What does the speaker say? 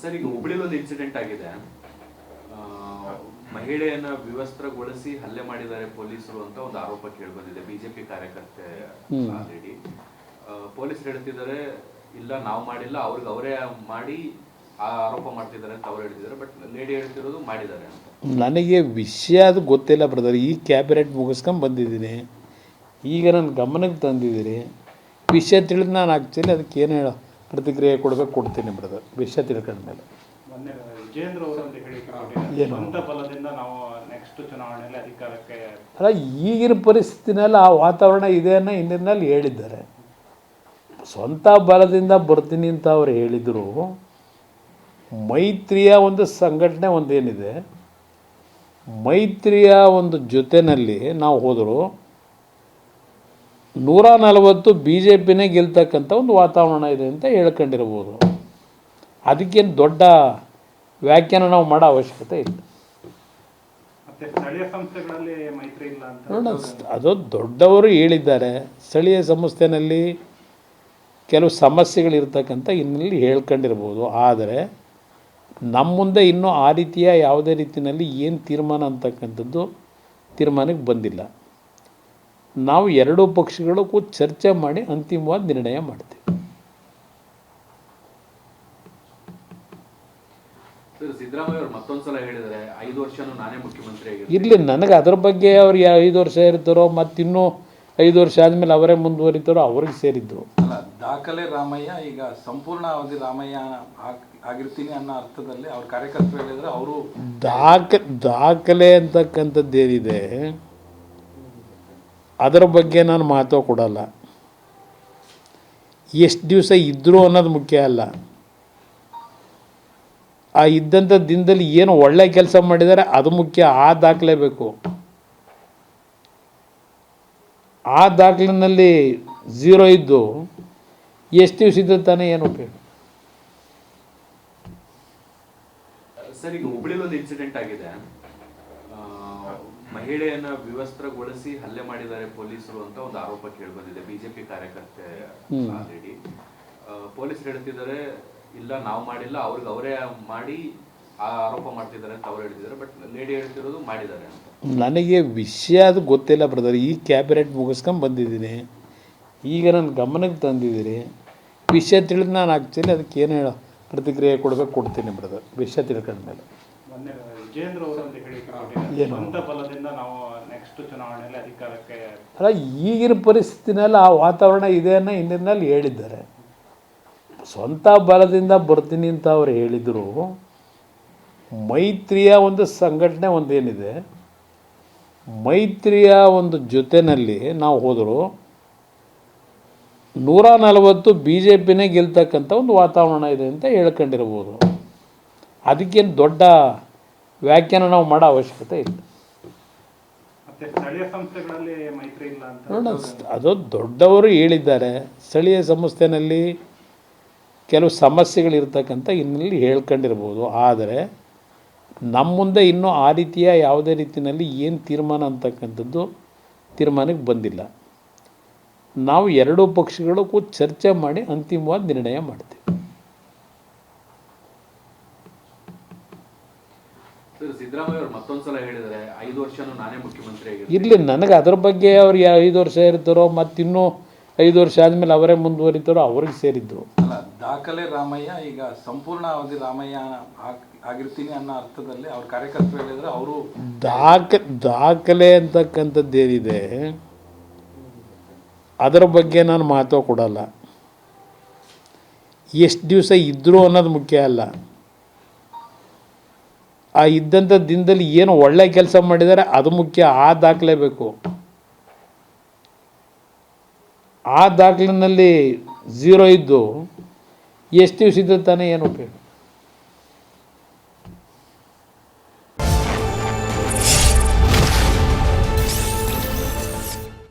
Sir ಈಗ ಹುಬ್ಳಿಲಿ ಒಂದು incident ಆಗಿದೆ ಮಹಿಳೆಯನ್ನ ವಿವಸ್ತ್ರಗೊಳಿಸಿ ಹಲ್ಲೆ ಮಾಡಿದ್ದಾರೆ ಪೊಲೀಸರು ಅಂತ ಒಂದು ಆರೋಪ ಕೇಳಿ ಬಂದಿದೆ ಬಿಜೆಪಿ ಕಾರ್ಯಕರ್ತೆ ಆಲ್ರೆಡಿ ಪೊಲೀಸರು ಹೇಳ್ತಿದ್ದಾರೆ ಇಲ್ಲ ನಾವು ಮಾಡಿಲ್ಲ ಅವ್ರಿಗೆ ಅವರೇ ಮಾಡಿ ಆ ಆರೋಪ ಮಾಡ್ತಿದ್ದಾರೆ ಅಂತ ಅವ್ರು ಹೇಳ್ತಿದ್ದಾರೆ ಬಟ್ ಲೇಡಿ ಹೇಳ್ತಿರೋದು ಮಾಡಿದ್ದಾರೆ ಅಂತ. ನನಗೆ ವಿಷಯ ಅದು ಗೊತ್ತಿಲ್ಲ ಬ್ರದರ್ ಈ ಕ್ಯಾಬಿನೆಟ್ ಮುಗಿಸ್ಕೊಂಡು ಬಂದಿದ್ದೀನಿ. ಈಗ ನನ್ನ ಗಮನಕ್ಕೆ ತಂದಿದ್ದೀರಿ. ವಿಷಯ ತಿಳಿದು ನಾನು ಆಗ್ತೀನಿ ಅದಕ್ಕೆ ಏನು ಹೇಳೋ? ಪ್ರತಿಕ್ರಿಯೆ ಕೊಡಬೇಕು ಕೊಡ್ತೀನಿ ಬ್ರದರ್. ವಿಷಯ ತಿಳ್ಕೊಂಡ ಮೇಲೆ. ಅಲ್ಲ ಈಗಿನ ಪರಿಸ್ಥಿತಿನಲ್ಲಿ ಆ ವಾತಾವರಣ ಇದೆ ಅನ್ನೋ ಹಿಂದಿನಲ್ಲಿ ಹೇಳಿದ್ದಾರೆ. ಸ್ವಂತ ಬಲದಿಂದ ಬರ್ತೀನಿ ಅಂತ ಅವ್ರು ಹೇಳಿದರು. ಮೈತ್ರಿಯ ಒಂದು ಸಂಘಟನೆ ಒಂದೇನಿದೆ. ಮೈತ್ರಿಯ ಒಂದು ಜೊತೆಯಲ್ಲಿ ನಾವು ಹೋದರು. ನೂರ ನಲವತ್ತು ಬಿ ಜೆ ಪಿನೇ ಗೆಲ್ತಕ್ಕಂಥ ಒಂದು ವಾತಾವರಣ ಇದೆ ಅಂತ ಹೇಳ್ಕೊಂಡಿರ್ಬೋದು. ಅದಕ್ಕೇನು ದೊಡ್ಡ ವ್ಯಾಖ್ಯಾನ ನಾವು ಮಾಡೋ ಅವಶ್ಯಕತೆ ಇಲ್ಲ. ಅದು ದೊಡ್ಡವರು ಹೇಳಿದ್ದಾರೆ. ಸ್ಥಳೀಯ ಸಂಸ್ಥೆನಲ್ಲಿ ಕೆಲವು ಸಮಸ್ಯೆಗಳಿರ್ತಕ್ಕಂಥ ಇನ್ನಲ್ಲಿ ಹೇಳ್ಕೊಂಡಿರ್ಬೋದು. ಆದರೆ ನಮ್ಮ ಮುಂದೆ ಇನ್ನೂ ಆ ರೀತಿಯ ಯಾವುದೇ ರೀತಿಯಲ್ಲಿ ಏನು ತೀರ್ಮಾನ ಅಂತಕ್ಕಂಥದ್ದು ತೀರ್ಮಾನಕ್ಕೆ ಬಂದಿಲ್ಲ. ನಾವು ಎರಡೂ ಪಕ್ಷಗಳು ಕೂತ್ ಚರ್ಚೆ ಮಾಡಿ ಅಂತಿಮವಾದ ನಿರ್ಣಯ ಮಾಡ್ತೀವಿ. ಸರ್ ಸಿದ್ದರಾಮಯ್ಯ ಅವರು ಮತ್ತೊಂದ್ಸಲ ಹೇಳಿದ್ದಾರೆ ಐದು ವರ್ಷನೂ ನಾನೇ ಮುಖ್ಯಮಂತ್ರಿ ಆಗಿರ್ತೀನಿ. ಇರಲಿ ನನಗೆ ಅದ್ರ ಬಗ್ಗೆ ಅವ್ರು ಐದು ವರ್ಷ ಇರ್ತಾರೋ ಮತ್ತಿನ್ನೂ ಐದು ವರ್ಷ ಆದಮೇಲೆ ಅವರೇ ಮುಂದುವರಿತಾರೋ ಅವ್ರಿಗೆ ಸೇರಿದ್ರು. ಅಲ್ಲ ದಾಖಲೆ ರಾಮಯ್ಯ ಈಗ ಸಂಪೂರ್ಣ ಅವಧಿ ರಾಮಯ್ಯ ಆಗ್- ಆಗಿರ್ತೀನಿ ಅನ್ನೋ ಅರ್ಥದಲ್ಲಿ ಅವ್ರ ಕಾರ್ಯಕರ್ತರು ಹೇಳಿದ್ರೆ ಅವರು ದಾಖ ದಾಖಲೆ ಅಂತಕ್ಕಂಥದ್ದು ಏನಿದೆ ಅದರ ಬಗ್ಗೆ ನಾನು ಮಾತು ಕೊಡಲ್ಲ. ಎಷ್ಟು ದಿವಸ ಇದ್ದರು ಅನ್ನೋದು ಮುಖ್ಯ ಅಲ್ಲ. ಆ ಇದ್ದಂಥ ದಿನದಲ್ಲಿ ಏನು ಒಳ್ಳೆ ಕೆಲಸ ಮಾಡಿದರೆ, ಅದು ಮುಖ್ಯ. ಆ ದಾಖಲೆ ಬೇಕು. ಆ ದಾಖಲಿನಲ್ಲಿ ಝೀರೋ ಇದ್ದು ಎಷ್ಟು ದಿವಸ ಇದ್ದ ತಾನೇ ಏನು ಉಪಯೋಗ? ಸರ್, ಈಗ ಒಂದು ಇನ್ಸಿಡೆಂಟ್ ಆಗಿದೆ. ಮಹಿಳೆಯನ್ನ ವಿವಸ್ತ್ರಗೊಳಿಸಿ ಹಲ್ಲೆ ಮಾಡಿದ್ದಾರೆ ಪೊಲೀಸರು ಅಂತ ಒಂದು ಆರೋಪ ಕೇಳಿ ಬಂದಿದೆ ಬಿಜೆಪಿ ಕಾರ್ಯಕರ್ತೆ ಆಲ್ರೆಡಿ ಪೊಲೀಸರು ಹೇಳ್ತಿದ್ದಾರೆ ಇಲ್ಲ ನಾವು ಮಾಡಿಲ್ಲ ಅವ್ರಿಗೆ ಅವರೇ ಮಾಡಿ ಆ ಆರೋಪ ಮಾಡ್ತಿದ್ದಾರೆ ಅಂತ ಅವ್ರು ಹೇಳ್ತಿದ್ದಾರೆ ಬಟ್ ಲೇಡಿ ಹೇಳ್ತಿರೋದು ಮಾಡಿದ್ದಾರೆ ಅಂತ. ನನಗೆ ವಿಷಯ ಅದು ಗೊತ್ತಿಲ್ಲ ಬ್ರದರ್ ಈ ಕ್ಯಾಬಿನೆಟ್ ಮುಗಿಸ್ಕೊಂಡು ಬಂದಿದ್ದೀನಿ. ಈಗ ನನ್ನ ಗಮನಕ್ಕೆ ತಂದಿದ್ದೀರಿ. ವಿಷಯ ತಿಳಿದು ನಾನು ಆಗ್ತೀನಿ ಅದಕ್ಕೆ ಏನು ಹೇಳೋ ಪ್ರತಿಕ್ರಿಯೆ ಕೊಡಬೇಕು ಕೊಡ್ತೀನಿ ಬ್ರದರ್ ವಿಷಯ ತಿಳ್ಕೊಂಡ್ಮೇಲೆ. ಮೊನ್ನೆ ವಿಜೇಂದ್ರ ಹೇಳಿಕೆ? ಸ್ವಂತ ಬಲದಿಂದ ನಾವು ನೆಕ್ಸ್ಟ್ ಚುನಾವಣೆಯಲ್ಲಿ ಅಧಿಕಾರಕ್ಕೆ ಅಲ್ಲ ಈಗಿನ ಪರಿಸ್ಥಿತಿನಲ್ಲಿ ಆ ವಾತಾವರಣ ಇದೆ ಅನ್ನೋ ಹಿಂದಿನಲ್ಲಿ ಹೇಳಿದ್ದಾರೆ. ಸ್ವಂತ ಬಲದಿಂದ ಬರ್ತೀನಿ ಅಂತ ಅವ್ರು ಹೇಳಿದರು. ಮೈತ್ರಿಯ ಒಂದು ಸಂಘಟನೆ ಒಂದೇನಿದೆ ಮೈತ್ರಿಯ ಒಂದು ಜೊತೆಯಲ್ಲಿ ನಾವು ಹೋದರು ನೂರ ನಲವತ್ತು ಬಿ ಜೆ ಪಿನೇ ಗೆಲ್ತಕ್ಕಂಥ ಒಂದು ವಾತಾವರಣ ಇದೆ ಅಂತ ಹೇಳ್ಕೊಂಡಿರ್ಬೋದು. ಅದಕ್ಕೇನು ದೊಡ್ಡ ವ್ಯಾಖ್ಯಾನ ನಾವು ಮಾಡೋ ಅವಶ್ಯಕತೆ ಇಲ್ಲ. ಅದು ದೊಡ್ಡವರು ಹೇಳಿದ್ದಾರೆ. ಸ್ಥಳೀಯ ಸಂಸ್ಥೆನಲ್ಲಿ ಕೆಲವು ಸಮಸ್ಯೆಗಳಿರ್ತಕ್ಕಂಥ ಇನ್ನಲ್ಲಿ ಹೇಳ್ಕೊಂಡಿರ್ಬೋದು. ಆದರೆ ನಮ್ಮ ಮುಂದೆ ಇನ್ನೂ ಆ ರೀತಿಯ ಯಾವುದೇ ರೀತಿಯಲ್ಲಿ ಏನು ತೀರ್ಮಾನ ಅಂತಕ್ಕಂಥದ್ದು ತೀರ್ಮಾನಕ್ಕೆ ಬಂದಿಲ್ಲ. ನಾವು ಎರಡೂ ಪಕ್ಷಗಳಿಗೂ ಚರ್ಚೆ ಮಾಡಿ ಅಂತಿಮವಾದ ನಿರ್ಣಯ ಮಾಡ್ತೀವಿ. ಸಿದ್ದರಾಮಯ್ಯ ಅವರು ಮತ್ತೊಂದ್ಸಲ ಹೇಳಿದ್ದಾರೆ ಐದು ವರ್ಷನೂ ನಾನೇ ಮುಖ್ಯಮಂತ್ರಿ ಇರಲಿ ನನಗೆ ಅದ್ರ ಬಗ್ಗೆ ಅವ್ರು ಐದು ವರ್ಷ ಇರ್ತಾರೋ ಮತ್ತಿನ್ನೂ ಐದು ವರ್ಷ ಆದಮೇಲೆ ಅವರೇ ಮುಂದುವರಿತಾರೋ ಅವ್ರಿಗೆ ಸೇರಿದ್ರು. ಅಲ್ಲ ದಾಖಲೆ ರಾಮಯ್ಯ ಈಗ ಸಂಪೂರ್ಣ ಅವಧಿ ರಾಮಯ್ಯ ಆಗ್- ಆಗಿರ್ತೀನಿ ಅನ್ನೋ ಅರ್ಥದಲ್ಲಿ ಅವ್ರ ಕಾರ್ಯಕರ್ತರು ಹೇಳಿದ್ರೆ ಅವರು ದಾಖ ದಾಖಲೆ ಅಂತಕ್ಕಂಥದ್ದು ಏನಿದೆ ಅದರ ಬಗ್ಗೆ ನಾನು ಮಾತು ಕೊಡಲ್ಲ. ಎಷ್ಟು ದಿವಸ ಇದ್ರು ಅನ್ನೋದು ಮುಖ್ಯ ಅಲ್ಲ. ಆ ಇದ್ದಂಥ ದಿನದಲ್ಲಿ ಏನು ಒಳ್ಳೆ ಕೆಲಸ ಮಾಡಿದ್ದಾರೆ, ಅದು ಮುಖ್ಯ, ಆ ದಾಖಲೆ ಬೇಕು. ಆ ದಾಖಲಿನಲ್ಲಿ ಝೀರೋ ಇದ್ದು, ಎಷ್ಟು ದಿವಸ ಇದ್ದ ತಾನೇ ಏನು ಉಪಯೋಗ?